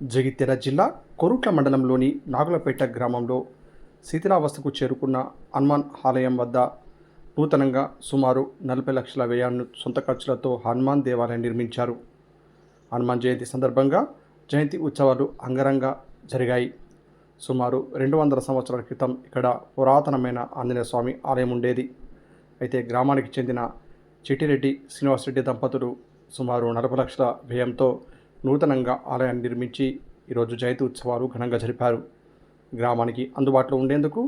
జగిత్యాల జిల్లా కొరుట్ల మండలంలోని నాగులపేట గ్రామంలో శిథిలావస్థకు చేరుకున్న హనుమాన్ ఆలయం వద్ద నూతనంగా సుమారు నలభై లక్షల వ్యయాన్ని సొంత ఖర్చులతో హనుమాన్ దేవాలయం నిర్మించారు. హనుమాన్ జయంతి సందర్భంగా జయంతి ఉత్సవాలు అంగరంగ జరిగాయి. సుమారు రెండు వందల సంవత్సరాల క్రితం ఇక్కడ పురాతనమైన ఆంజనేయ స్వామి ఆలయం ఉండేది. అయితే గ్రామానికి చెందిన చిట్టిరెడ్డి శ్రీనివాసరెడ్డి దంపతులు సుమారు నలభై లక్షల వ్యయంతో నూతనంగా ఆలయాన్ని నిర్మించి ఈరోజు జయంతి ఉత్సవాలు ఘనంగా జరిపారు. గ్రామానికి అందుబాటులో ఉండేందుకు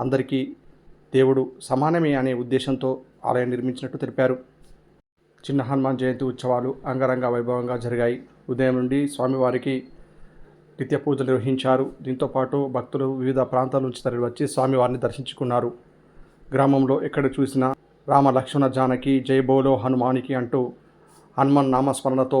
అందరికీ దేవుడు సమానమే అనే ఉద్దేశంతో ఆలయం నిర్మించినట్టు తెలిపారు. చిన్న హనుమాన్ జయంతి ఉత్సవాలు అంగరంగ వైభవంగా జరిగాయి. ఉదయం నుండి స్వామివారికి నిత్య పూజలు నిర్వహించారు. దీంతో పాటు భక్తులు వివిధ ప్రాంతాల నుంచి తరలివచ్చి స్వామివారిని దర్శించుకున్నారు. గ్రామంలో ఎక్కడ చూసినా రామ లక్ష్మణ జానకి జై బోలో హనుమానికి అంటూ హనుమాన్ నామస్మరణతో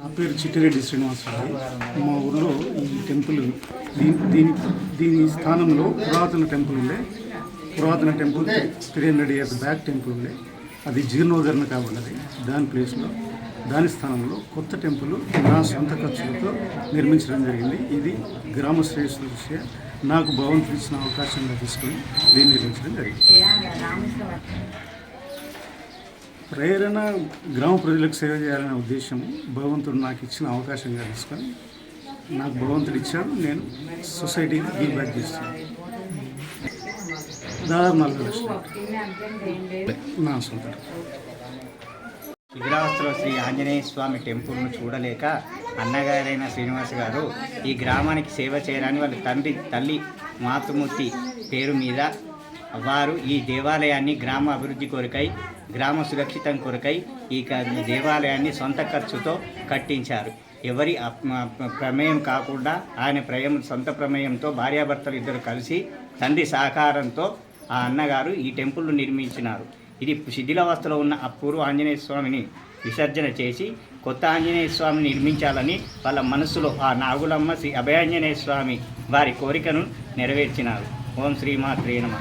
నా పేరు చిట్టిరెడ్డి శ్రీనివాసరావు మా ఊరిలో ఈ టెంపుల్ దీని దీని దీని స్థానంలో పురాతన టెంపుల్ ఉండే. పురాతన temple three hundred years back temple ఉండే. అది జీర్ణోద్ధరణ కాబడినది. దాని ప్లేస్లో దాని స్థానంలో కొత్త టెంపుల్ నా సొంత ఖర్చులతో నిర్మించడం జరిగింది. ఇది గ్రామ శ్రేయస్సు దృష్ట్యా నాకు భగవంతుడు ఇచ్చిన అవకాశంగా తీసుకొని దీన్ని నిర్మించడం జరిగింది. ప్రేరణ గ్రామ ప్రజలకు సేవ చేయాలనే ఉద్దేశం భగవంతుడు నాకు ఇచ్చిన అవకాశంగా తీసుకొని నాకు భగవంతుడు ఇచ్చాడు నేను సొసైటీకి గివ్ బ్యాక్ చేస్తాను దాదాపు నలభై లక్షలు. నా సొంత శిథిలావస్థలో శ్రీ ఆంజనేయ స్వామి టెంపుల్ను చూడలేక అన్నగారైన శ్రీనివాస్ గారు ఈ గ్రామానికి సేవ చేయడానికి వాళ్ళ తండ్రి తల్లి మాతృమూర్తి పేరు మీద వారు ఈ దేవాలయాన్ని గ్రామ అభివృద్ధి కొరకై గ్రామ సురక్షితం కొరకై ఈ దేవాలయాన్ని సొంత ఖర్చుతో కట్టించారు. ఎవరి ప్రమేయం కాకుండా ఆయన ప్రమేయం సొంత ప్రమేయంతో భార్యాభర్తలు ఇద్దరు కలిసి తండ్రి సహకారంతో ఆ అన్నగారు ఈ టెంపుల్ను నిర్మించినారు. ఇది శిథిలావస్థలో ఉన్న అపూర్వ పూర్వ ఆంజనేయ స్వామిని విసర్జన చేసి కొత్త ఆంజనేయ స్వామిని నిర్మించాలని వాళ్ళ మనస్సులో ఆ నాగులమ్మ శ్రీ అభయాంజనేయ స్వామి వారి కోరికను నెరవేర్చినారు. ఓం శ్రీమాత్రే నమ.